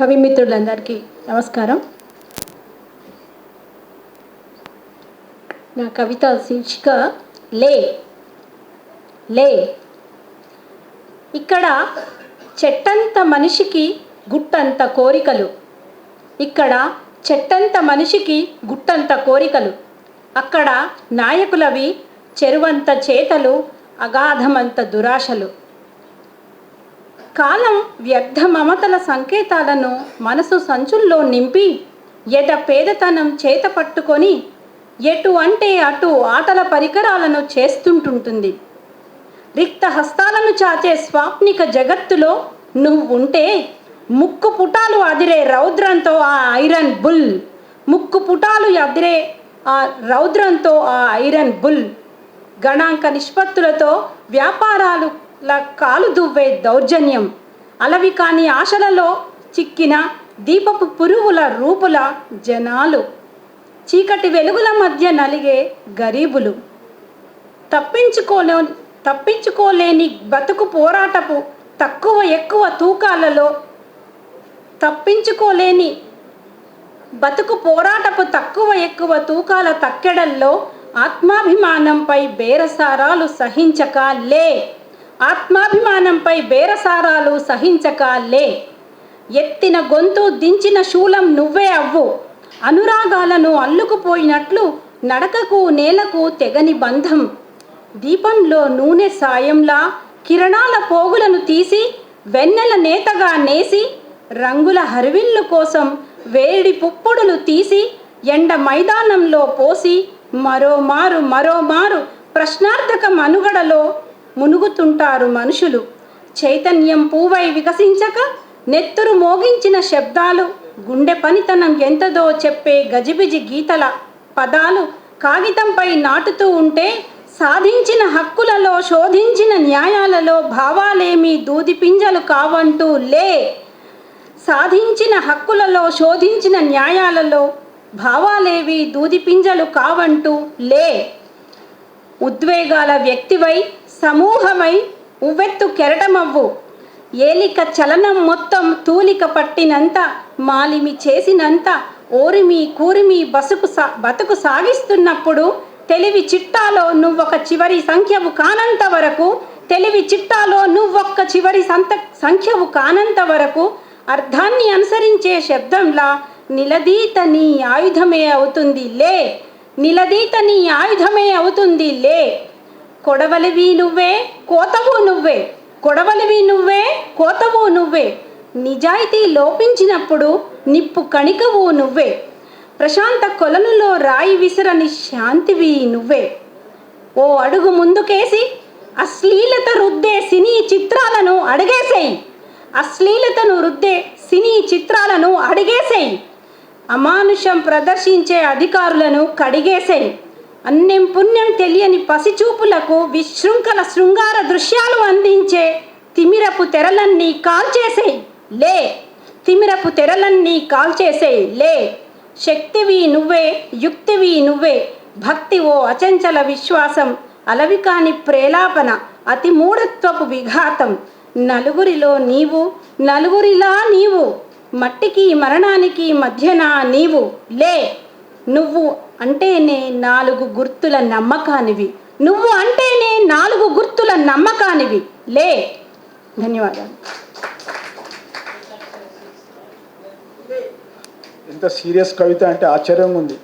కవి మిత్రులందరికీ నమస్కారం. నా కవిత శీర్షిక లే లే. ఇక్కడ చెట్టంత మనిషికి గుట్టంత కోరికలు. ఇక్కడ చెట్టంత మనిషికి గుట్టంత కోరికలు. అక్కడ నాయకులవి చెరువంత చేతలు అగాధమంత దురాశలు. కాలం వ్యర్థ మమతల సంకేతాలను మనసు సంచుల్లో నింపి ఎట పేదతనం చేత పట్టుకొని ఎటు అంటే అటు ఆటల పరికరాలను చేస్తుంటుంటుంది. రిక్త హస్తాలను చాచే స్వాప్నిక జగత్తులో నువ్వు ఉంటే ముక్కు పుటాలు అదిరే రౌద్రంతో ఆ ఐరన్ బుల్. ముక్కు పుటాలు అదిరే ఆ రౌద్రంతో ఆ ఐరన్ బుల్. గణాంక నిష్పత్తులతో వ్యాపారాలు కాలు దువ్వే దౌర్జన్యం. అలవి కాని ఆశలలో చిక్కిన దీపపు పురుగుల రూపుల జనాలు. చీకటి వెలుగుల మధ్య నలిగే గరీబులు. తప్పించుకోలే తప్పించుకోలేని బతుకు పోరాటపు తక్కువ ఎక్కువ తూకాలలో తప్పించుకోలేని బతుకు పోరాటపు తక్కువ ఎక్కువ తూకాల తక్కెడల్లో ఆత్మాభిమానంపై బేరసారాలు సహించక లే. ఆత్మాభిమానంపై బేరసారాలు సహించక లే. ఎత్తిన గొంతు దించిన శూలం నువ్వే అవ్వు. అనురాగాలను అల్లుకుపోయినట్లు నడకకు నేలకు తెగని బంధం. దీపంలో నూనె సాయంలా కిరణాల పోగులను తీసి వెన్నెల నేతగా నేసి రంగుల హరివిల్లు కోసం వేడి పుప్పుడులు తీసి ఎండ మైదానంలో పోసి మరోమారు మరోమారు ప్రశ్నార్థక మనుగడలో మునుగుతుంటారు మనుషులు. చైతన్యం పూవై వికసించక నెత్తురు మోగించిన శబ్దాలు గుండె పనితనం ఎంతదో చెప్పే గజిబిజి గీతల పదాలు కాగితంపై నాటుతూ ఉంటే సాధించిన హక్కులలో శోధించిన న్యాయాలలో భావాలేమీ దూదిపింజలు కావంటూ లే. సాధించిన హక్కులలో శోధించిన న్యాయాలలో భావాలేవి దూదిపింజలు కావంటూ లే. ఉద్వేగాల వ్యక్తివై సమూహమై ఉవ్వెత్తు కెరటమవ్వు. ఏలిక చలనం మొత్తం తూలిక పట్టినంత మాలిమి చేసినంత ఓరిమి కూరిమి బసుకు సా బతుకు సాగిస్తున్నప్పుడు తెలివి చిట్టాలో నువ్వొక చివరి సంఖ్యవు కానంత వరకు తెలివి చిట్టాలో నువ్వొక్క చివరి సంత సంఖ్యవు కానంత వరకు అర్థాన్ని అనుసరించే శబ్దంలా నిలదీత నీ ఆయుధమే అవుతుంది లే. నిలదీత నీ ఆయుధమే అవుతుంది లే. కొడవలివి నువ్వే కోతవు నువ్వే. కొడవలివి నువ్వే కోతవు నువ్వే. నిజాయితీ లోపించినప్పుడు నిప్పు కణికవు నువ్వే. ప్రశాంత కొలనులో రాయి విసరని శాంతివి నువ్వే. ఓ అడుగు ముందుకేసి అశ్లీలత రుద్దే సినీ చిత్రాలను అడిగేసేయి. అశ్లీలతను రుద్దే సినీ చిత్రాలను అడిగేసేయి. అమానుషం ప్రదర్శించే అధికారులను కడిగేసేయి. అన్యం పుణ్యం తెలియని పసిచూపులకు విశృంఖల శృంగార దృశ్యాలు అందించే తిమిరపు తెరలన్నీ కాల్చేసేయి లే. తిమిరపు తెరలన్నీ కాల్చేసేయి లే. శక్తివి నువ్వే యుక్తివి నువ్వే. భక్తి ఓ అచంచల విశ్వాసం అలవి కాని ప్రేలాపన అతి మూఢత్వపు విఘాతం. నలుగురిలో నీవు నలుగురిలా నీవు. మట్టికి మరణానికి మధ్యన నీవు లే. నువ్వు అంటేనే నాలుగు గుర్తుల నమ్మకానివి. నువ్వు అంటేనే నాలుగు గుర్తుల నమ్మకానివి. లే. ధన్యవాదాలు. ఎంత సీరియస్ కవిత అంటే ఆశ్చర్యంగా ఉంది.